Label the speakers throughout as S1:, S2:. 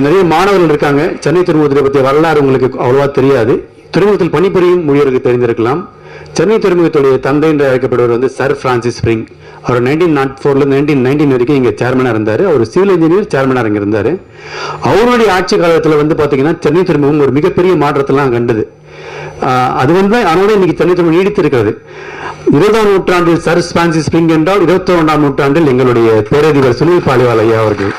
S1: நிறைய மாணவர்கள் இருக்காங்க. சென்னை துறைமுகத்தை பற்றிய வரலாறு உங்களுக்கு அவ்வளவா தெரியாது. துறைமுகத்தில் பணிபுரியும் ஊழியருக்கு தெரிந்திருக்கலாம். சென்னை துறைமுகத்துடைய தந்தை என்று அழைக்கப்படுவர் வந்து சர் பிரான்சிஸ் ஸ்பிரிங். அவர் நைன்டீன் நாட் ஃபோர்ல நைன்டீன் நைன்டீன் வரைக்கும் இங்க சேர்மனாக இருந்தார். அவர் சிவில் இன்ஜினியர் சேர்மனாக இங்க இருந்தார் அவருடைய ஆட்சி காலத்துல வந்து பாத்தீங்கன்னா சென்னை துறைமுகம் ஒரு மிகப்பெரிய மாற்றத்தெல்லாம் கண்டது. ஆஹ் அது வந்து அதனோட இன்னைக்கு சென்னை துறைமுகம் நீடித்து இருக்கிறது இருபதாம் நூற்றாண்டில் சர் பிரான்சிஸ் ஸ்பிரிங் என்றால் இருபத்தி ஒன்றாம் நூற்றாண்டில் எங்களுடைய பேரதிபர் சுனில் பாலிவாலையா அவர்கள்.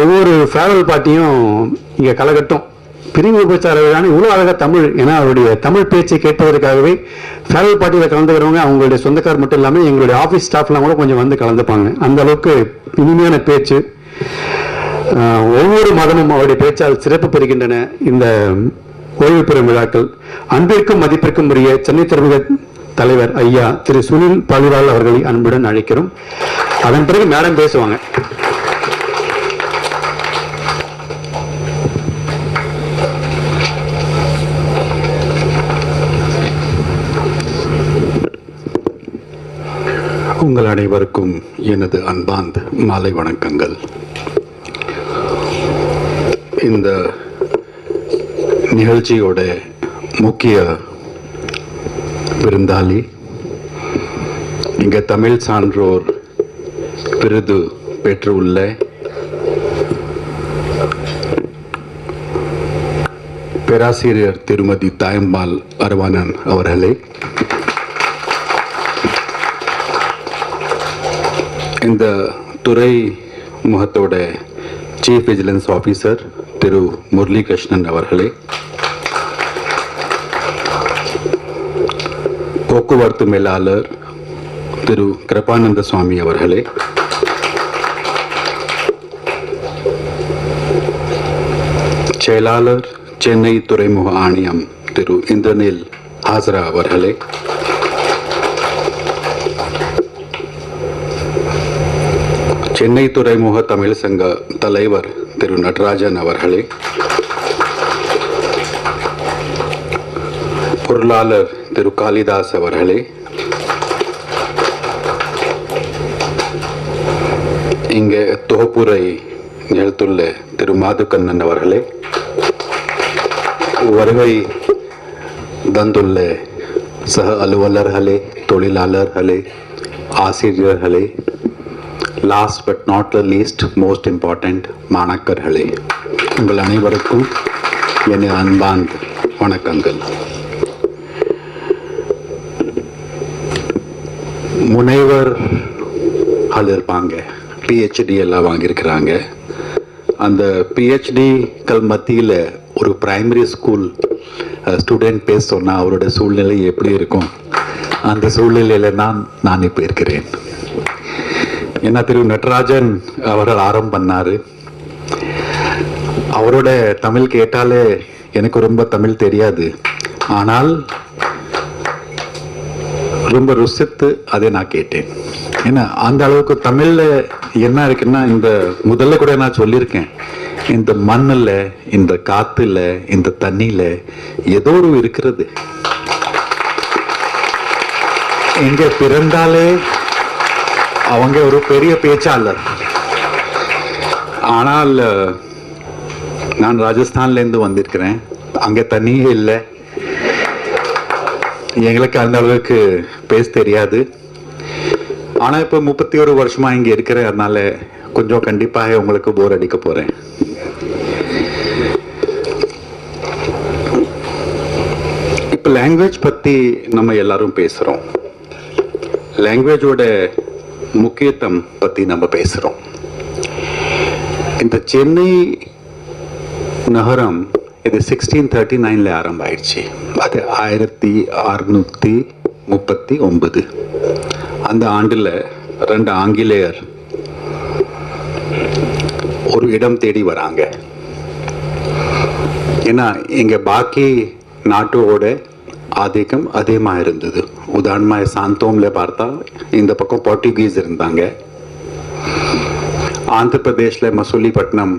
S1: ஒவ்வொரு ஃபேரல் பாட்டியும் இங்கே கலகட்டும். பிரிவு உபச்சார விழான்னு இவ்வளோ அழகாக தமிழ் ஏன்னா அவருடைய தமிழ் பேச்சை கேட்பதற்காகவே ஃபேரல் பார்ட்டியில் கலந்துக்கிறவங்க அவங்களுடைய சொந்தக்கார் மட்டும் இல்லாமல் எங்களுடைய ஆஃபீஸ் ஸ்டாஃப்லாம் கூட கொஞ்சம் வந்து கலந்துப்பாங்க. அந்த அளவுக்கு இனிமையான பேச்சு. ஒவ்வொரு மதமும் அவருடைய பேச்சால் சிறப்பு பெறுகின்றன இந்த ஓய்வு பெறும் விழாக்கள். அன்பிற்கும் மதிப்பிற்கும் உரிய சென்னை துறைமுக தலைவர் ஐயா திரு சுனில் பழிவால் அவர்களை அன்புடன் அழைக்கிறோம். அதன் பிறகு மேடம் பேசுவாங்க.
S2: உங்கள் அனைவருக்கும் எனது அன்பார்ந்த மாலை வணக்கங்கள். இந்த நிகழ்ச்சியோட முக்கிய விருந்தாளி இங்கே தமிழ் சான்றோர் விருது பெற்றுள்ள பேராசிரியர் திருமதி தாயம்பால் அரவானன் அவர்களே இந்த துறை முகத்தோட சீஃப் விஜிலன்ஸ் ஆஃபீஸர் திரு முரளி கிருஷ்ணன் அவர்களே போக்குவரத்து மேலாளர் திரு கிருபானந்த சுவாமி அவர்களே செயலாளர் சென்னை துறைமுக ஆணையம் திரு இந்திரனில் ஹாசரா அவர்களே சென்னை துறைமுக தமிழ் சங்க தலைவர் திரு நடராஜன் அவர்களே பொருளாளர் திரு காளிதாஸ் அவர்களே இங்கே தொகுப்புரை நிகழ்த்துள்ள திரு மாதுக்கண்ணன் அவர்களே வருகை தந்துள்ள சக அலுவலர்களே தொழிலாளர்களே ஆசிரியர்களே last but not the least most important மாணக்கர்களே உங்கள் அனைவருக்கும் எனது அன்பார்ந்த வணக்கங்கள். முனைவர் ஆள் இருப்பாங்க. பிஹெச்டி எல்லாம் வாங்கியிருக்கிறாங்க. அந்த பிஹெச்டிக்கள் மத்தியில் ஒரு பிரைமரி ஸ்கூல் ஸ்டூடெண்ட் பேச சொன்னால் அவரோட சூழ்நிலை எப்படி இருக்கும்? அந்த சூழ்நிலையில் நான் நான் இப்போ இருக்கிறேன். என்ன திரு நடராஜன் அவர்கள் ஆரம்பம் பண்ணாரு? அவரோட தமிழ் கேட்டாலே எனக்கு ரொம்ப தமிழ் தெரியாது. ஆனால் ரொம்ப ருசித்து அதை நான் கேட்டேன். ஏன்னா அந்த அளவுக்கு தமிழ்ல என்ன இருக்குன்னா இந்த முதல்ல கூட நான் சொல்லியிருக்கேன். இந்த மண்ணில் இந்த காத்துல இந்த தண்ணியில ஏதோ ஒரு இருக்கிறது. எங்க பிறந்தாலே அவங்க ஒரு பெரிய பேச்சாளர். ஆனால் நான் ராஜஸ்தான்லேருந்து வந்திருக்கிறேன். அங்கே தண்ணியே இல்லை. எங்களுக்கு அந்த அளவுக்கு பேச தெரியாது. ஆனால் இப்போ முப்பத்தி ஒரு வருஷமாக இங்கே இருக்கிறேன். அதனால கொஞ்சம் கண்டிப்பாக உங்களுக்கு போர் அடிக்க போகிறேன் இப்போ லாங்குவேஜ் பற்றி நம்ம எல்லாரும் பேசுகிறோம் லாங்குவேஜோட முக்கியத்துவம் பற்றி நம்ம பேசுகிறோம் இந்த சென்னை நகரம் இது சிக்ஸ்டீன் தேர்ட்டி நைனில் ஆரம்பாயிடுச்சு அது ஆயிரத்தி அறுநூற்றி முப்பத்தி ஒன்பது. அந்த ஆண்டில் ரெண்டு ஆங்கிலேயர் ஒரு இடம் தேடி வராங்க. ஏன்னா இங்கே பாக்கி நாட்டோட ஆதிக்கம் அதிகமாக இருந்தது உதாரணமாக சாந்தோமில் பார்த்தா இந்த பக்கம் போர்ட்டுகீஸ் இருந்தாங்க. ஆந்திர பிரதேஷில் மசூலிப்பட்டினம்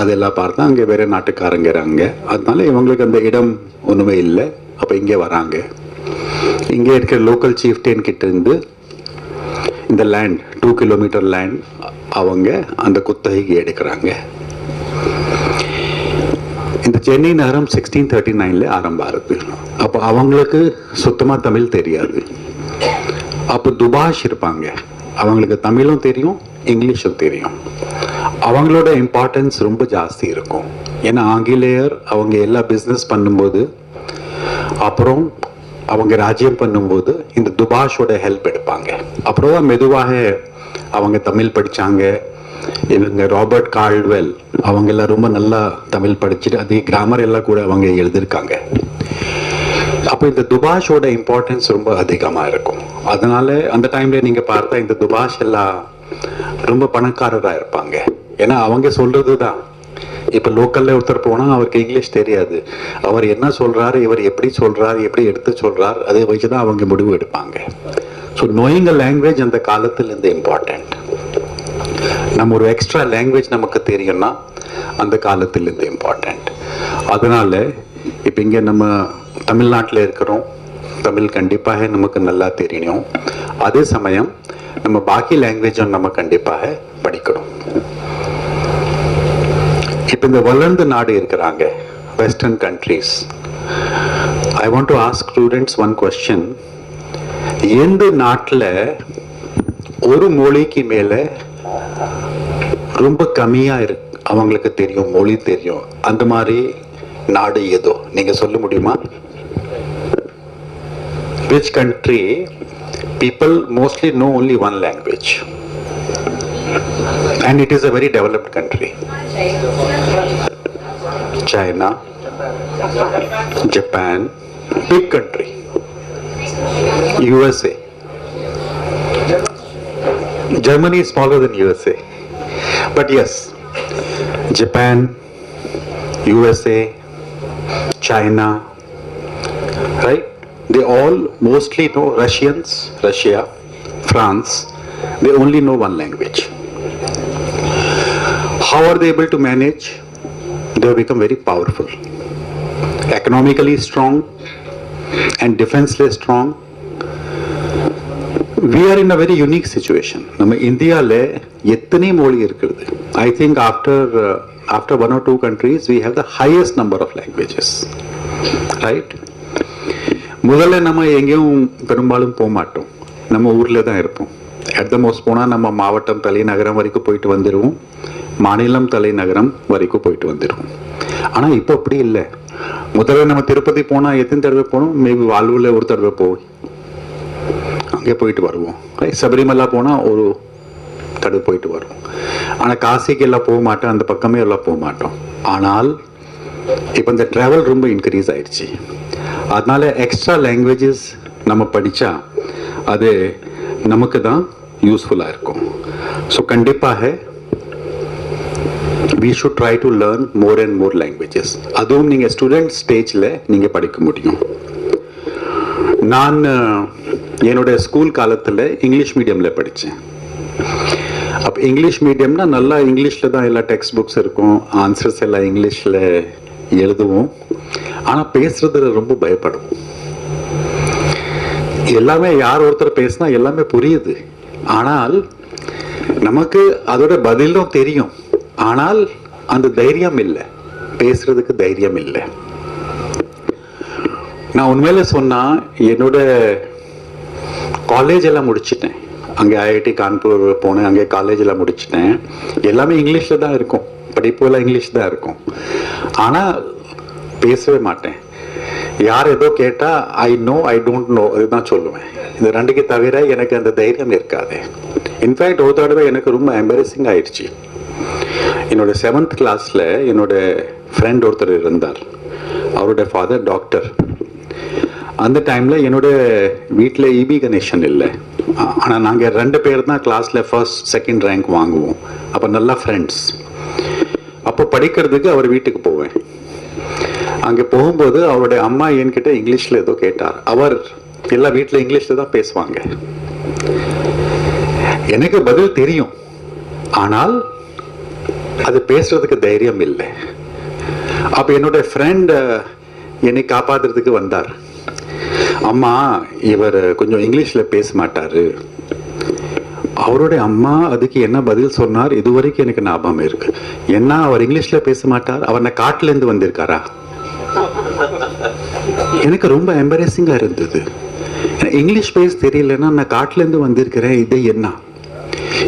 S2: அதெல்லாம் பார்த்தா அங்கே வேற நாட்டுக்காரங்க இருக்காங்க. அதனால இவங்களுக்கு அந்த இடம் ஒன்றுமே இல்லை. அப்போ இங்கே வராங்க. இங்கே இருக்கிற லோக்கல் சீஃப்டேன் கிட்ட இருந்து இந்த லேண்ட் டூ கிலோமீட்டர் லேண்ட் அவங்க அந்த குத்தகைக்கு எடுக்கிறாங்க. இந்த சென்னை நகரம் சிக்ஸ்டீன் தேர்ட்டி நைன்ல ஆரம்ப ஆகுது அப்போ அவங்களுக்கு சுத்தமாக தமிழ் தெரியாது. அப்போ துபாஷ் இருப்பாங்க. அவங்களுக்கு தமிழும் தெரியும் இங்கிலீஷும் தெரியும். அவங்களோட இம்பார்ட்டன்ஸ் ரொம்ப ஜாஸ்தி இருக்கும். ஏன்னா ஆங்கிலேயர் அவங்க எல்லா பிஸ்னஸ் பண்ணும்போது அப்புறம் அவங்க ராஜ்யம் பண்ணும்போது இந்த துபாஷோட ஹெல்ப் எடுப்பாங்க. அப்புறம் தான் மெதுவாக அவங்க தமிழ் படிச்சாங்க. இவங்க ராபர்ட் கால்வெல் அவங்க எல்லாம் ரொம்ப நல்லா தமிழ் படிச்சுட்டு அதே கிராமர் எல்லாம் கூட அவங்க எழுதியிருக்காங்க. அப்போ இந்த துபாஷோட இம்பார்ட்டன்ஸ் ரொம்ப அதிகமா இருக்கும். அதனால அந்த டைம்ல நீங்க பார்த்தா இந்த துபாஷ் எல்லாம் ரொம்ப பணக்காரரா இருப்பாங்க. ஏன்னா அவங்க சொல்றது தான் இப்ப லோக்கல்ல ஒருத்தர் போனா அவருக்கு இங்கிலீஷ் தெரியாது. அவர் என்ன சொல்றாரு இவர் எப்படி சொல்றாரு எப்படி எடுத்து சொல்றாரு அதை வச்சுதான் அவங்க முடிவு எடுப்பாங்க. ஸோ நோயிங்க லாங்குவேஜ் அந்த காலத்துல இருந்து இம்பார்ட்டன்ட் நம்ம ஒரு எக்ஸ்ட்ரா லாங்குவேஜ் நமக்கு தெரியும்னா அந்த காலத்திலேருந்து இம்பார்ட்டண்ட் அதனால் இப்போ இங்கே நம்ம தமிழ்நாட்டில் இருக்கிறோம். தமிழ் கண்டிப்பாக நமக்கு நல்லா தெரியணும் அதே சமயம் நம்ம பாக்கி லாங்குவேஜும் நம்ம கண்டிப்பாக படிக்கணும். இப்போ இந்த வளர்ந்த நாடு இருக்கிறாங்க western countries I want to ask students one question எந்த நாட்டில் ஒரு மொழிக்கு மேலே ரொம்ப கம்மியாக இருக்கு அவங்களுக்கு தெரியும் மொழி தெரியும். அந்த மாதிரி நாடு ஏதோ நீங்க சொல்ல முடியுமா? Which country people mostly no only one language and it is a very developed country China Japan big country USA Germany is smaller than But yes, Japan, USA, China, right? They all mostly know Russians, Russia, France, they only know one language. How are they able to manage? They have become very powerful, economically strong, and defensively strong. We are in a very unique situation நம்ம இந்தியாவில் எத்தனை மொழி இருக்குது I think after after one or two countries we have the highest number of languages right முதல்ல நம்ம எங்கேயும் பெரும்பாலும் போக மாட்டோம். நம்ம ஊரில் தான் இருப்போம். அட் த மோஸ்ட் போனால் நம்ம மாவட்டம் தலைநகரம் வரைக்கும் போயிட்டு வந்துடுவோம் மாநிலம் தலைநகரம் வரைக்கும் போயிட்டு வந்துடுவோம் ஆனால் இப்போ அப்படி இல்லை. முதல்ல நம்ம திருப்பதி போனால் எத்தனை தடவை போனோம்? மேபி வாழ்வில் ஒரு தடவை போய் அங்கே போயிட்டு வருவோம். சபரிமலா போனால் ஒரு தடவை போயிட்டு வருவோம் ஆனால் காசிக்கு எல்லாம் போக மாட்டோம். அந்த பக்கமே எல்லாம் போக மாட்டோம். ஆனால் இப்போ இந்த ட்ராவல் ரொம்ப இன்க்ரீஸ் ஆயிடுச்சு. அதனால எக்ஸ்ட்ரா லாங்குவேஜஸ் நம்ம படித்தா அது நமக்கு தான் யூஸ்ஃபுல்லாக இருக்கும். ஸோ கண்டிப்பாக we should try to learn more and more languages அதுவும் நீங்கள் ஸ்டூடெண்ட் ஸ்டேஜில் நீங்கள் படிக்க முடியும். நான் என்னுடைய என்னோட ஸ்கூல் காலத்தில் இங்கிலீஷ் மீடியமில் படித்தேன் அப்போ இங்கிலீஷ் மீடியம்னா நல்லா இங்கிலீஷில் தான் எல்லா டெக்ஸ்ட் புக்ஸ் இருக்கும். ஆன்சர்ஸ் எல்லாம் இங்கிலீஷில் எழுதுவோம். ஆனால் பேசுறதுல ரொம்ப பயப்படுவோம் எல்லாமே யார் ஒருத்தர் பேசினா எல்லாமே புரியுது. ஆனால் நமக்கு அதோட பதிலும் தெரியும். ஆனால் அந்த தைரியம் இல்லை. பேசுறதுக்கு தைரியம் இல்லை. நான் உண்மையில சொன்னா என்னோட காலேஜ் எல்லாம் முடிச்சிட்டேன். அங்கே ஐஐடி கான்பூர் போனேன் அங்கே காலேஜ் எல்லாம் முடிச்சிட்டேன். எல்லாமே இங்கிலீஷில் தான் இருக்கும். படிப்பு எல்லாம் இங்கிலீஷ் தான் இருக்கும். ஆனால் பேசவே மாட்டேன். யார் ஏதோ கேட்டால் I know I don't know இதுதான் சொல்லுவேன். இந்த ரெண்டுக்கு தவிர எனக்கு அந்த தைரியம் இருக்காது. இன்ஃபேக்ட் ஒரு தடவை எனக்கு ரொம்ப எம்பரசிங் ஆயிடுச்சு. என்னோட செவன்த் கிளாஸில் என்னோட ஃப்ரெண்ட் ஒருத்தர் இருந்தார். அவரோட ஃபாதர் டாக்டர் அந்த டைமில் என்னோட வீட்டில் இபி கணேஷன் இல்லை. ஆனால் நாங்கள் ரெண்டு பேர் தான் கிளாஸில் ஃபர்ஸ்ட் செகண்ட் ரேங்க் வாங்குவோம். அப்போ நல்லா ஃப்ரெண்ட்ஸ் அப்போ படிக்கிறதுக்கு அவர் வீட்டுக்கு போவேன். அங்கே போகும்போது அவருடைய அம்மா என்கிட்ட இங்கிலீஷில் ஏதோ கேட்டார். அவர் எல்லா வீட்டில் இங்கிலீஷில் தான் பேசுவாங்க. எனக்கு பதில் தெரியும். ஆனால் அது பேசுறதுக்கு தைரியம் இல்லை. அப்போ என்னோட ஃப்ரெண்ட் என்னை காப்பாத்துறதுக்கு வந்தார். அம்மா இவர் கொஞ்சம் இங்கிலீஷில் பேச மாட்டாரு. அவருடைய அம்மா அதுக்கு என்ன பதில் சொன்னார்? இதுவரைக்கும் எனக்கு ஞாபகம் இருக்கு. என்ன அவர் இங்கிலீஷ்ல பேச மாட்டார்? அவர் நான் காட்டுல இருந்து வந்திருக்காரா? எனக்கு ரொம்ப எம்பரேசிங்கா இருந்தது. இங்கிலீஷ் பேச தெரியலன்னா நான் காட்டுல இருந்து வந்திருக்கிறேன் இது என்ன?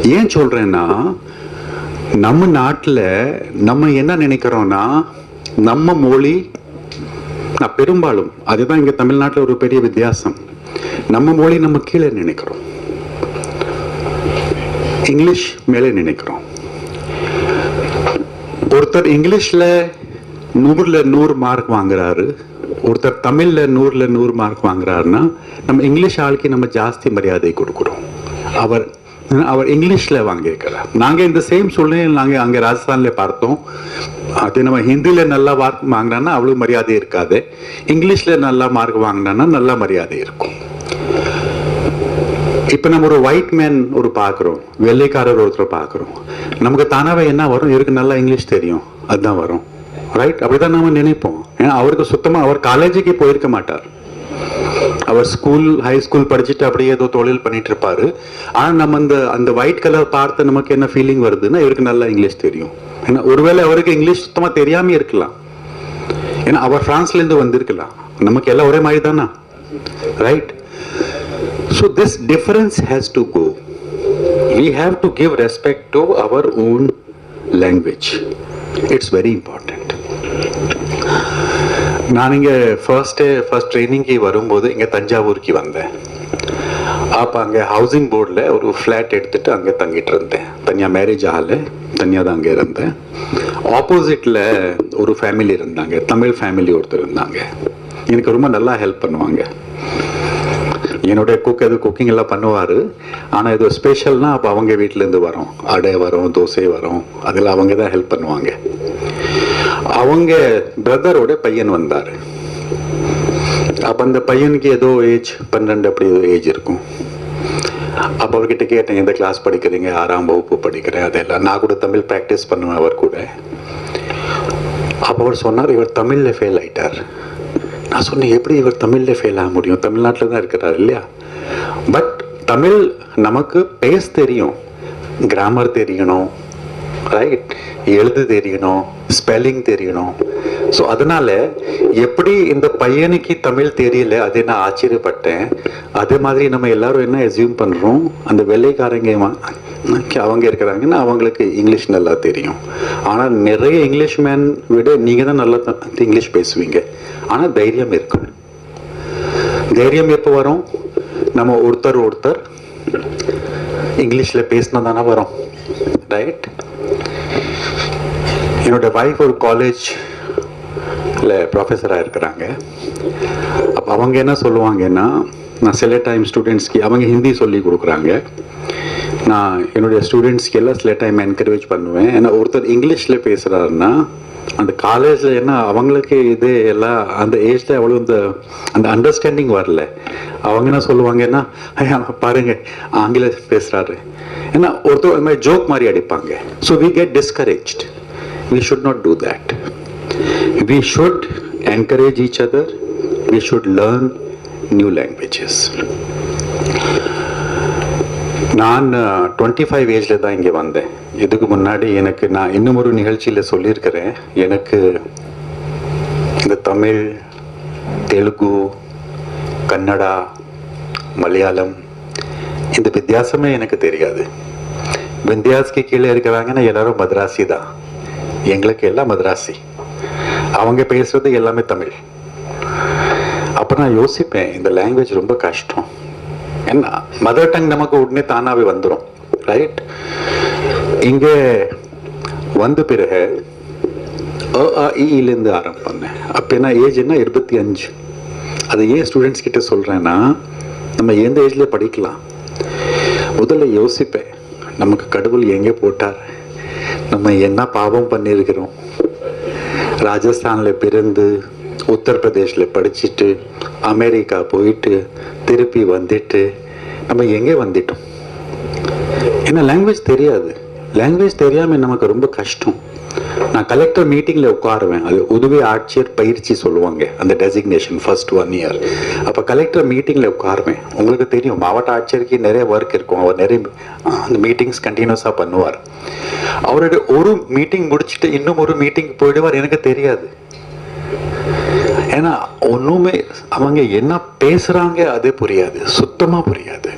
S2: ஏன் சொல்றேன்னா நம்ம நாட்டுல நம்ம என்ன நினைக்கிறோம்னா நம்ம மொழி நான் பெரும்பாலும் அதுதான் இங்க தமிழ்நாட்டுல ஒரு பெரிய வித்தியாசம். நம்ம மொழி நம்ம கீழே நினைக்கிறோம். இங்கிலீஷ் மேலே நினைக்கிறோம். ஒருத்தர் இங்கிலீஷ்ல நூறுல நூறு மார்க் வாங்குறாரு ஒருத்தர் தமிழ்ல நூறுல நூறு மார்க் வாங்குறாருன்னா நம்ம இங்கிலீஷ் ஆளுக்கு நம்ம ஜாஸ்தி மரியாதை கொடுக்குறோம். அவர் அவர் இங்கிலீஷ்ல வாங்கியிருக்கிறார். நாங்கள் இந்த சேம் சூழ்நிலையில் நாங்கள் அங்கே ராஜஸ்தான்ல பார்த்தோம். அது நம்ம ஹிந்தில நல்லா மார்க் வாங்கினோன்னா அவ்வளோ மரியாதை இருக்காது. இங்கிலீஷ்ல நல்லா மார்க் வாங்கினா நல்ல மரியாதை இருக்கும். இப்போ நம்ம ஒரு ஒயிட் மேன் ஒரு பார்க்குறோம். வெள்ளைக்காரர் ஒருத்தர் பார்க்குறோம். நமக்கு தானாவே என்ன வரும்? இவருக்கு நல்லா இங்கிலீஷ் தெரியும். அதுதான் வரும். ரைட் அப்படிதான் நம்ம நினைப்போம். ஏன்னா அவருக்கு சுத்தமாக அவர் காலேஜுக்கு போயிருக்க மாட்டார். அவர் ஸ்கூல் ஹை ஸ்கூல் படிச்சுட்டு அப்படியே ஏதோ தொழில் பண்ணிட்டு இருப்பாரு ஆனால் நம்ம அந்த அந்த ஒயிட் கலர் பார்த்து நமக்கு என்ன ஃபீலிங் வருதுன்னா இவருக்கு நல்லா இங்கிலீஷ் தெரியும். ஏன்னா ஒருவேளை அவருக்கு இங்கிலீஷ் சுத்தமாக தெரியாமல் இருக்கலாம். ஏன்னா அவர் ஃப்ரான்ஸ்லேருந்து வந்திருக்கலாம். நமக்கு எல்லாம் ஒரே மாதிரி தானா? Right so this difference has to go we have to give respect to our own language it's very important. நான் இங்கே ஃபர்ஸ்ட் ஃபர்ஸ்ட் ட்ரைனிங்க்கு வரும்போது இங்கே தஞ்சாவூருக்கு வந்தேன். அப்போ அங்கே ஹவுசிங் போர்டில் ஒரு ஃப்ளாட் எடுத்துகிட்டு அங்கே தங்கிட்டு இருந்தேன். தனியாக மேரேஜ் ஆகல தனியாக தான் அங்கே இருந்தேன். ஆப்போசிட்டில் ஒரு ஃபேமிலி இருந்தாங்க தமிழ் ஃபேமிலி ஒருத்தர் இருந்தாங்க. எனக்கு ரொம்ப நல்லா ஹெல்ப் பண்ணுவாங்க. என்னுடைய குக் எது குக்கிங் எல்லாம் பண்ணுவார். ஆனால் இது ஸ்பெஷல்னால் அப்போ அவங்க வீட்டிலேருந்து வரும். அடை வரும் தோசை வரும். அதில் அவங்க தான் ஹெல்ப் பண்ணுவாங்க. அவங்க பிரதரோட பையன் வந்தார். அப்போ அந்த பையனுக்கு ஏதோ ஏஜ் பன்னெண்டு அப்படி ஏதோ ஏஜ் இருக்கும். அப்போ அவர்கிட்ட கேட்டேன் எந்த கிளாஸ் படிக்கிறீங்க? ஆறாம் வகுப்பு படிக்கிறேன். அதெல்லாம் நான் கூட தமிழ் ப்ராக்டிஸ் பண்ணுவேன் அவர் கூட. அப்போ அவர் சொன்னார் இவர் தமிழில் ஃபெயில் ஆயிட்டார். நான் சொன்னேன் எப்படி இவர் தமிழில் ஃபெயில் ஆக முடியும்? தமிழ்நாட்டில் தான் இருக்கிறார் இல்லையா? பட் தமிழ் நமக்கு பேஸ் தெரியும் கிராமர் தெரியணும் ரைட் எழுத தெரியணும் ஸ்பெல்லிங் தெரியணும். ஸோ அதனால எப்படி இந்த பையனுக்கு தமிழ் தெரியல அதை நான் ஆச்சரியப்பட்டேன். அதே மாதிரி நம்ம எல்லாரும் என்ன எஸ்யூம் பண்ணுறோம் அந்த வெள்ளைக்காரங்க அவங்க இருக்கிறாங்கன்னா அவங்களுக்கு இங்கிலீஷ் நல்லா தெரியும். ஆனால் நிறைய இங்கிலீஷ் மேன் விட நீங்கள் தான் நல்லா இங்கிலீஷ் பேசுவீங்க. ஆனால் தைரியம் இருக்கணும் தைரியம் எப்போ வரும்? நம்ம ஒருத்தர் ஒருத்தர் இங்கிலீஷில் பேசினா தானே வரும். ரைட் என்னோட வைஃப் ஒரு காலேஜில் ப்ரொஃபஸராக இருக்கிறாங்க. அப்போ அவங்க என்ன சொல்லுவாங்கன்னா நான் சில டைம் ஸ்டூடெண்ட்ஸ்க்கு அவங்க ஹிந்தி சொல்லி கொடுக்குறாங்க. நான் என்னுடைய ஸ்டூடெண்ட்ஸ்க்கு எல்லாம் சில டைம் என்கரேஜ் பண்ணுவேன். ஏன்னா ஒருத்தர் இங்கிலீஷில் பேசுகிறாருன்னா அந்த காலேஜில் என்ன அவங்களுக்கு இது எல்லாம் அந்த ஏஜில் அவ்வளோ இந்த அந்த அண்டர்ஸ்டாண்டிங் வரல. அவங்க என்ன சொல்லுவாங்கன்னா ஐயா பாருங்க ஆங்கிலம் பேசுகிறாரு ஏன்னா ஒருத்தர் இந்த மாதிரி ஜோக் மாதிரி அடிப்பாங்க. So we get discouraged we should not do that. We should encourage each other. We should learn new languages. நான் டுவெண்ட்டி ஃபைவ் ஏஜில் தான் இங்கே வந்தேன் இதுக்கு முன்னாடி எனக்கு நான் இன்னும் ஒரு நிகழ்ச்சியில் சொல்லியிருக்கிறேன் எனக்கு இந்த தமிழ் தெலுங்கு கன்னடா மலையாளம் இந்த வித்தியாசமே எனக்கு தெரியாது விந்தியாஸ்க்கு கீழே இருக்கிறாங்கன்னா எல்லாரும் மதராசி தான் எங்களுக்கு எல்லாம் மதராசி. அவங்க பேசுறது எல்லாமே தமிழ். அப்போ நான் யோசிப்பேன் இந்த லாங்குவேஜ் ரொம்ப கஷ்டம். ஏன்னா மதர் டங் நமக்கு உடனே தானாவே வந்துடும் ரைட் இங்கே வந்த பிறகு அ ஆ, இ, ஆரம்பம் பண்ணேன். அப்போ என்ன ஏஜ் என்ன? இருபத்தி அஞ்சு. அதை ஏன் ஸ்டூடெண்ட்ஸ் கிட்ட சொல்கிறேன்னா நம்ம எந்த ஏஜ்ல படிக்கலாம்? முதல்ல யோசிப்பேன் நமக்கு கடவுள் எங்கே போட்டார்? நம்ம என்ன பாவம் பண்ணியிருக்கிறோம் ராஜஸ்தானில் பிறந்து உத்தரப்பிரதேஷில் படிச்சுட்டு அமெரிக்கா போயிட்டு திருப்பி வந்துட்டு நம்ம எங்கே வந்துட்டோம்? ஏன்னா லாங்குவேஜ் தெரியாது. லாங்குவேஜ் தெரியாமல் நமக்கு ரொம்ப கஷ்டம். நான் கலெக்டர் மீட்டிங்கில் உட்காருவேன். அது உதவி ஆட்சியர் பயிற்சி சொல்லுவாங்க. அந்த டெசிக்னேஷன் ஃபர்ஸ்ட் ஒன் இயர் அப்போ கலெக்டர் மீட்டிங்கில் உட்காருவேன். உங்களுக்கு தெரியும் மாவட்ட ஆட்சியருக்கு நிறைய ஒர்க் இருக்கும். அவர் நிறைய அந்த மீட்டிங்ஸ் கண்டினியூஸாக பண்ணுவார். அவருடைய ஒரு மீட்டிங் முடிச்சுட்டு இன்னும் ஒரு மீட்டிங் போயிடுவார். எனக்கு தெரியாது. ஏன்னா ஒன்றுமே அவங்க என்ன பேசுகிறாங்க அது புரியாது. சுத்தமாக புரியாது.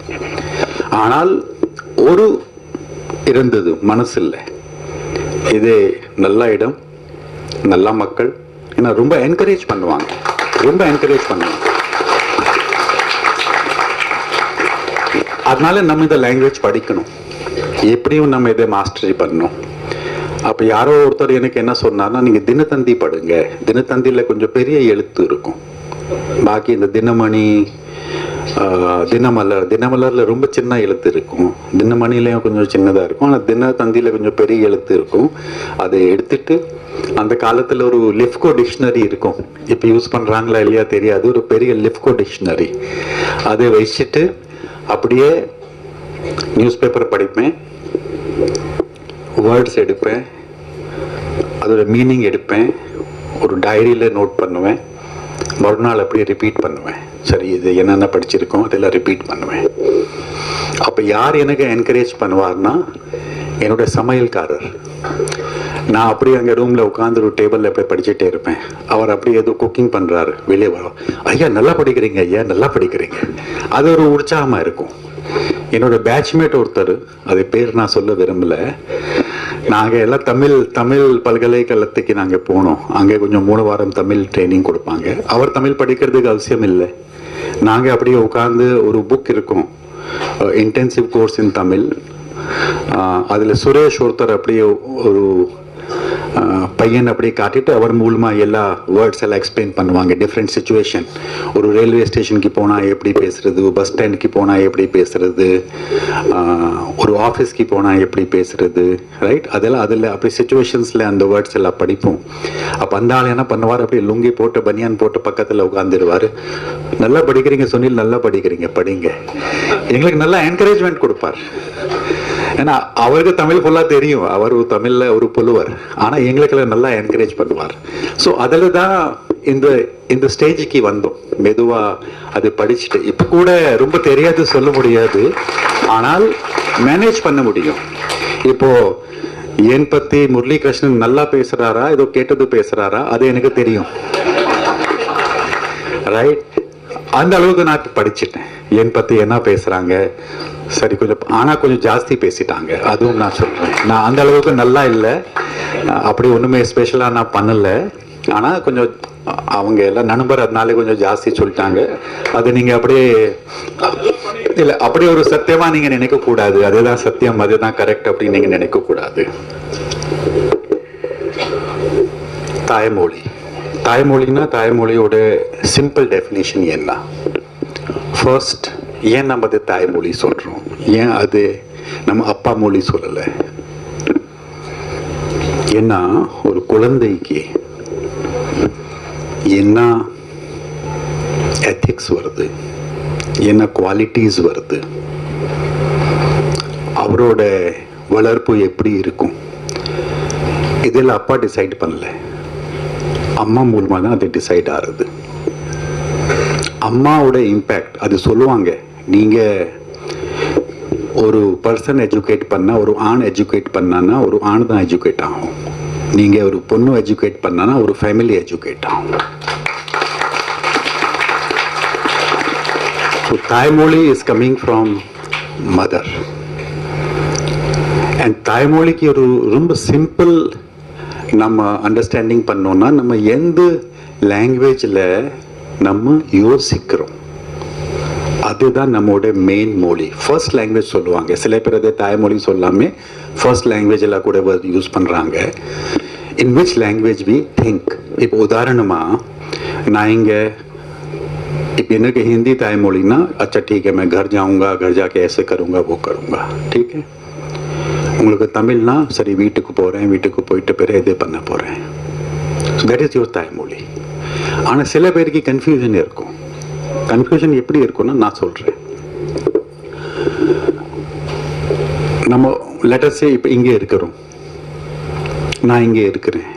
S2: ஆனால் ஒரு இருந்தது மனசில்லை. இது நல்ல இடம் நல்ல மக்கள். ஏன்னா ரொம்ப என்கரேஜ் பண்ணுவாங்க. ரொம்ப என்கரேஜ் பண்ணுவாங்க. அதனால நம்ம இந்த லாங்குவேஜ் படிக்கணும். எப்படியும் நம்ம இதை மாஸ்டரி பண்ணணும். அப்போ யாரோ ஒருத்தர் எனக்கு என்ன சொன்னார்னா நீங்கள் தினத்தந்தி படுங்க. தினத்தந்தியில் கொஞ்சம் பெரிய எழுத்து இருக்கும். பாக்கி இந்த தினமணி தினமலர். தினமலரில் ரொம்ப சின்ன எழுத்து இருக்கும். தினமணிலையும் கொஞ்சம் சின்னதாக இருக்கும். ஆனால் தினத்தந்தியில் கொஞ்சம் பெரிய எழுத்து இருக்கும். அதை எடுத்துட்டு அந்த காலத்தில் ஒரு லிஃப்கோ டிக்ஷனரி இருக்கும். இப்போ யூஸ் பண்ணுறாங்களா இல்லையா தெரியாது. ஒரு பெரிய லிஃப்கோ டிக்ஷனரி. அதை வச்சுட்டு அப்படியே நியூஸ் பேப்பர் படிப்பேன். வேர்ட்ஸ் எடுப்பேன். அதோட மீனிங் எடுப்பேன். ஒரு டைரியில் நோட் பண்ணுவேன். மறுநாள் அப்படியே ரிப்பீட் பண்ணுவேன். சரி இது என்னென்ன படிச்சிருக்கோம் அதெல்லாம் ரிப்பீட் பண்ணுவேன். அப்போ யார் எனக்கு என்கரேஜ் பண்ணுவார்னா என்னோட சமையல்காரர். நான் அப்படியே அங்கே ரூமில் உட்காந்து ஒரு டேபிளில் போய் படிச்சுட்டே இருப்பேன். அவர் அப்படியே ஏதோ குக்கிங் பண்ணுறாரு வெளியே வரும் ஐயா நல்லா படிக்கிறீங்க ஐயா நல்லா படிக்கிறீங்க. அது ஒரு உற்சாகமாக இருக்கும். என்னோட பேட்ச்மேட் ஒருத்தர் அது பேர் நான் சொல்ல விரும்பல. நாங்கள் எல்லாம் தமிழ் தமிழ் பல்கலைக்கழகத்துக்கு நாங்கள் போனோம். அங்கே கொஞ்சம் மூணு வாரம் தமிழ் ட்ரைனிங் கொடுப்பாங்க. அவர் தமிழ் படிக்கிறதுக்கு அவசியம் இல்லை. நாங்கள் அப்படியே உட்காந்து ஒரு புக் இருக்கும். Intensive course in Tamil. அதில் சுரேஷ் ஒருத்தர் அப்படியே ஒரு பையன் அப்படியே காட்டிட்டு அவர் மூலமாக எல்லா வேர்ட்ஸ் எல்லாம் எக்ஸ்பிளைன் பண்ணுவாங்க டிஃப்ரெண்ட் சுச்சுவேஷன் ஒரு ரயில்வே ஸ்டேஷனுக்கு போனால் எப்படி பேசுறது பஸ் ஸ்டாண்டுக்கு போனால் எப்படி பேசுறது ஒரு ஆஃபீஸ்க்கு போனால் எப்படி பேசுறது ரைட் அதெல்லாம் அதில் அப்படி சுச்சுவேஷன்ஸில் அந்த வேர்ட்ஸ் எல்லாம் படிப்போம். அப்போ அந்த ஆள் என்ன பண்ணுவார்? அப்படியே லுங்கி போட்டு பனியான் போட்டு பக்கத்தில் உட்காந்துருவார் நல்லா படிக்கிறீங்க சொன்னில் நல்லா படிக்கிறீங்க படிங்க. எங்களுக்கு நல்லா என்கரேஜ்மெண்ட் கொடுப்பார். ஏன்னா அவருக்கு தமிழ் ஃபுல்லாக தெரியும். அவர் ஒரு தமிழில் ஒரு புலுவர். ஆனால் எங்களுக்கெல்லாம் நல்லா என்கரேஜ் பண்ணுவார். ஸோ அதில் தான் இந்த இந்த ஸ்டேஜுக்கு வந்தோம். மெதுவாக அது படிச்சுட்டு. இப்போ கூட ரொம்ப தெரியாது சொல்ல முடியாது. ஆனால் மேனேஜ் பண்ண முடியும். இப்போ என் பற்றி முரளிகிருஷ்ணன் நல்லா பேசுறாரா? ஏதோ கேட்டது பேசுறாரா? அது எனக்கு தெரியும். ரைட் அந்த அளவுக்கு நான் படிச்சுட்டேன். என் பற்றி என்ன பேசுறாங்க? சரி கொஞ்சம் ஆனால் கொஞ்சம் ஜாஸ்தி பேசிட்டாங்க. அதுவும் நான் சொல்கிறேன் நான் அந்த அளவுக்கு நல்லா இல்லை. அப்படி ஒன்றுமே ஸ்பெஷலாக நான் பண்ணலை. ஆனால் கொஞ்சம் அவங்க எல்லாம் நண்பர் அதனால கொஞ்சம் ஜாஸ்தி சொல்லிட்டாங்க. அது நீங்கள் அப்படியே இல்லை அப்படி ஒரு சத்தியமாக நீங்கள் நினைக்கக்கூடாது. அதுதான் சத்தியம் அதுதான் கரெக்ட் அப்படின்னு நீங்கள் நினைக்கக்கூடாது. தாய்மொழி. தாய்மொழின்னா தாய்மொழியோட சிம்பிள் டெஃபினேஷன் என்ன? ஃபர்ஸ்ட் ஏன் நம்ம அது தாய்மொழி சொல்கிறோம் ஏன் அது நம்ம அப்பா மொழி சொல்லலை? ஏன்னா ஒரு குழந்தைக்கு என்ன எத்திக்ஸ் வருது? என்ன குவாலிட்டிஸ் வருது? அவரோட வளர்ப்பு எப்படி இருக்கும்? இதில் அப்பா டிசைட் பண்ணல. அம்மா மூலமாக தான் அது டிசைட் ஆகுது. அம்மாவோட இம்பேக்ட் அது சொல்லுவாங்க நீங்கள் ஒரு பர்சன் எஜுகேட் பண்ணால் ஒரு ஆண் எஜுகேட் பண்ணான்னா ஒரு ஆண் தான் எஜுகேட் ஆகும். நீங்கள் ஒரு பொண்ணு எஜுகேட் பண்ணான்னா ஒரு ஃபேமிலி எஜுகேட் ஆகும். ஸோ தாய்மொழி is coming from mother and தாய்மொழிக்கு ஒரு ரொம்ப சிம்பிள் நம்ம அண்டர்ஸ்டாண்டிங் பண்ணோம்னா நம்ம எந்த லாங்குவேஜில் நம்ம யோசிக்கிறோம்? அதுதான் நம்மளோட மெயின் மொழி ஃபர்ஸ்ட் லாங்குவேஜ் சொல்லுவாங்க சில பேர் அதை தாய்மொழி சொல்லாமே ஃபர்ஸ்ட் லாங்குவேஜில் கூட யூஸ் பண்ணுறாங்க in which language we think இப்போ உதாரணமாக நான் இங்கே இப்போ எனக்கு हिंदी தாய்மொழினா अच्छा ठीक है मैं घर जाऊंगा घर जाके ऐसे करूंगा वो करूंगा ठीक है உங்களுக்கு தமிழ்னா சரி வீட்டுக்கு போகிறேன் வீட்டுக்கு போயிட்டு பிறகு இது பண்ண போகிறேன் தட் இஸ் யுவர் தாய்மொழி ஆனால் சில பேருக்கு கன்ஃபியூஷன் இருக்கும் கன்ஃபியூஷன் எப்படி இருக்கும்னு நான் சொல்கிறேன் நம்ம லெட்டர்ஸே இப்போ இங்கே இருக்கிறோம். நான் இங்கே இருக்கிறேன்.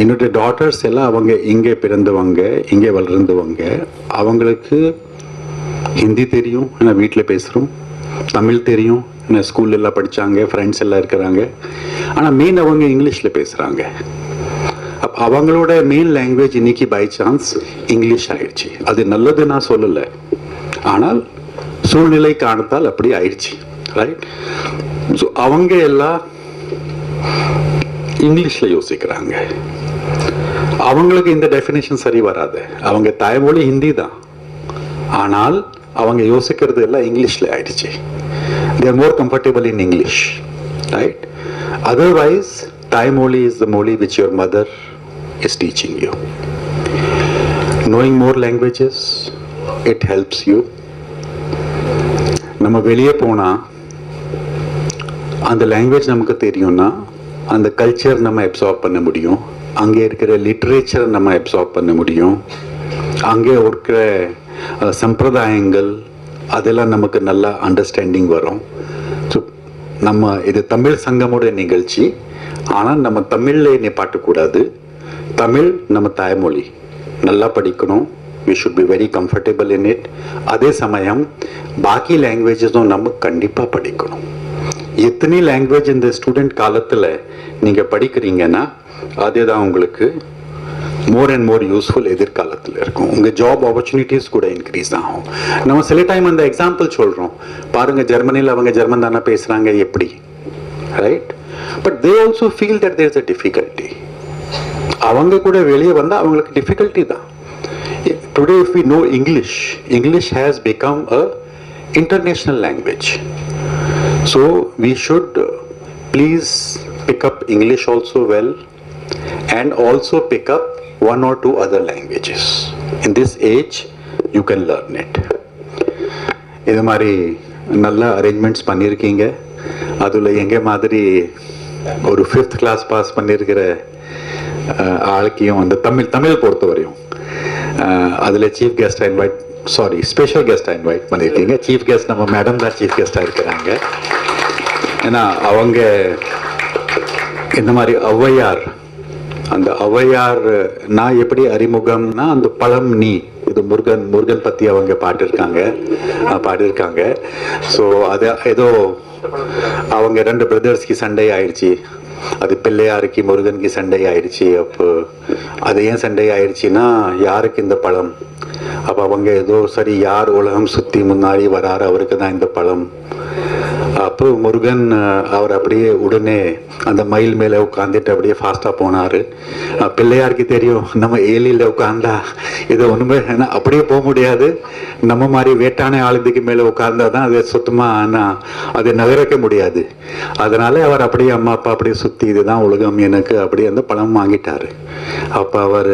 S2: என்னுடைய டாட்டர்ஸ் எல்லாம் அவங்க இங்கே பிறந்தவங்க இங்கே வளர்ந்தவங்க அவங்களுக்கு ஹிந்தி தெரியும் நான் வீட்டில் பேசுகிறோம் தமிழ் தெரியும் நான் ஸ்கூல்ல எல்லாம் படித்தாங்க ஃப்ரெண்ட்ஸ் எல்லாம் இருக்கிறாங்க. ஆனால் மெயின் அவங்க இங்கிலீஷில் பேசுகிறாங்க அவங்களோட மெயின் லாங்குவேஜ் இன்னைக்கு பை சான்ஸ் இங்கிலீஷ் ஆயிடுச்சு. அது நல்லது நான் சொல்லலை. ஆனால் சூழ்நிலை காணத்தால் அப்படி ஆயிடுச்சு. ரைட் ஸோ அவங்க எல்லாம் இங்கிலீஷில் யோசிக்கிறாங்க. அவங்களுக்கு இந்த டெஃபினேஷன் சரி வராது. அவங்க தாய்மொழி ஹிந்தி தான். ஆனால் அவங்க யோசிக்கிறது எல்லாம் இங்கிலீஷில் ஆயிடுச்சு. There more comfortable in English right otherwise தாய்மொழி இஸ் த மொழி which your mother is teaching you knowing more languages it helps you. நம்ம வெளியே போனால் அந்த லாங்குவேஜ் நமக்கு தெரியும்னா அந்த கல்ச்சர் நம்ம அப்சார்ப் பண்ண முடியும். அங்கே இருக்கிற லிட்ரேச்சரை நம்ம அப்சார்ப் பண்ண முடியும். அங்கே இருக்கிற சம்பிரதாயங்கள் அதெல்லாம் நமக்கு நல்லா அண்டர்ஸ்டாண்டிங் வரும். ஸோ நம்ம இது தமிழ் சங்கமோட நிகழ்ச்சி. ஆனால் நம்ம தமிழில் நிப்பாட்டக்கூடாது தமிழ் நம்ம தாய்மொழி. நல்லா படிக்கணும். We should be very comfortable in it அதே சமயம் பாக்கி லாங்குவேஜஸும் நம்ம கண்டிப்பாக படிக்கணும். எத்தனை லாங்குவேஜ் இந்த ஸ்டூடெண்ட் காலத்தில் நீங்கள் படிக்கிறீங்கன்னா அதுதான் உங்களுக்கு மோர் அண்ட் மோர் யூஸ்ஃபுல் எதிர்காலத்தில் இருக்கும். உங்கள் ஜாப் ஆப்பர்ச்சுனிட்டிஸ் கூட இன்க்ரீஸ் ஆகும். நம்ம சில டைம் அந்த எக்ஸாம்பிள் சொல்கிறோம் பாருங்கள் ஜெர்மனியில் அவங்க ஜெர்மன் தானே பேசுகிறாங்க எப்படி? Right but they also feel that there's a difficulty அவங்க கூட வெளியே வந்தால் அவங்களுக்கு டிஃபிகல்ட்டி தான். Today if we know English English has become a international language so we should please pick up English also well and also pick up one or two other languages in this age you can learn it இது மாதிரி நல்ல arrangements பண்ணியிருக்கீங்க. அதில் எங்கே மாதிரி ஒரு fifth class pass பண்ணியிருக்கிற ஆளுக்கையும் அந்த தமிழ் தமிழ் பொறுத்தவரையும் அதில் சீஃப் கெஸ்ட்டாக இன்வைட் சாரி ஸ்பெஷல் கெஸ்ட்டாக இன்வைட் பண்ணியிருக்கீங்க சீஃப் கெஸ்ட் நம்ம மேடம் தான் சீஃப் கெஸ்ட்டாக இருக்கிறாங்க. ஏன்னா அவங்க இந்த மாதிரி ஔவையார் அந்த ஔவையார் நான் எப்படி அறிமுகம்னா அந்த பழம் நீ இது முருகன் முருகன் பற்றி அவங்க பாட்டிருக்காங்க பாடியிருக்காங்க ஸோ அது ஏதோ அவங்க ரெண்டு பிரதர்ஸ்க்கு சண்டை ஆயிடுச்சு. அது பிள்ளையாருக்கு முருகனுக்கு சண்டை ஆயிடுச்சு அப்போ அது ஏன் சண்டை ஆயிடுச்சுன்னா யாருக்கு இந்த பழம்? அப்போ அவங்க ஏதோ சரி யார் உலகம் சுற்றி முன்னாடி வராரு அவருக்கு தான் இந்த பழம். அப்போ முருகன் அவர் அப்படியே உடனே அந்த மயில் மேலே உட்காந்துட்டு அப்படியே ஃபாஸ்ட்டாக போனார். பிள்ளையாருக்கு தெரியும் நம்ம ஏலியில் உட்காந்தா இது ஒன்றுமே ஏன்னா அப்படியே போக முடியாது. நம்ம மாதிரி வேட்டான ஆளுதுக்கு மேலே உட்கார்ந்தா தான் அது சுத்தமாக ஆனால் அதை நகரக்க முடியாது. அதனால அவர் அப்படியே அம்மா அப்பா அப்படியே சுற்றி இதுதான் உலகம் எனக்கு அப்படியே அந்த பணம் வாங்கிட்டார். அப்போ அவர்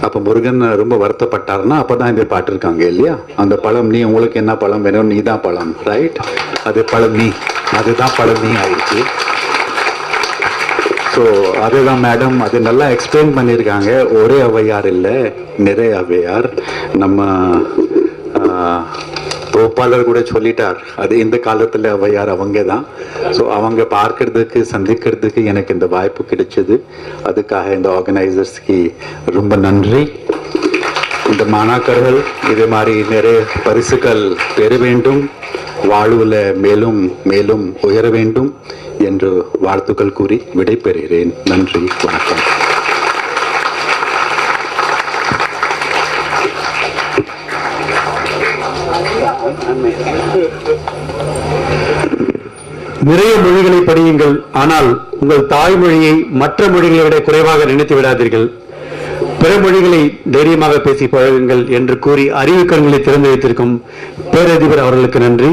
S2: அப்போ முருகன் ரொம்ப வருத்தப்பட்டாருன்னா அப்போ தான் இந்த பாட்டு இருக்காங்க இல்லையா? அந்த பழம் நீ உங்களுக்கு என்ன பழம் வேணும்? நீ தான் பழம் ரைட் அது பழம் நீ அதுதான் பழம் நீ ஆயிடுச்சு. ஸோ அதுதான் மேடம் அது நல்லா எக்ஸ்பிளைன் பண்ணியிருக்காங்க ஒரே அவையார் இல்லை நிறைய அவையார் நம்ம கோபாலர் கூட சொல்லிட்டார். அது இந்த காலத்தில் ஔவையார் அவங்க தான் ஸோ அவங்க பார்க்கறதுக்கு சந்திக்கிறதுக்கு எனக்கு இந்த வாய்ப்பு கிடைச்சது. அதுக்காக இந்த ஆர்கனைசர்ஸ்க்கு ரொம்ப நன்றி. இந்த மாணாக்கர்கள் இதே மாதிரி நிறைய பரிசுகள் பெற வேண்டும். வாழ்வில் மேலும் மேலும் உயர வேண்டும் என்று வாழ்த்துக்கள் கூறி விடைபெறுகிறேன். நன்றி வணக்கம்.
S1: நிறைய மொழிகளை படியுங்கள் ஆனால் உங்கள் தாய்மொழியை மற்ற மொழிகளை விட குறைவாக நினைத்து விடாதீர்கள். பிற மொழிகளை தைரியமாக பேசி பழகுங்கள் என்று கூறி அறிவு கண்களை திறந்து வைத்திருக்கும் பேரதிபர் அவர்களுக்கு நன்றி.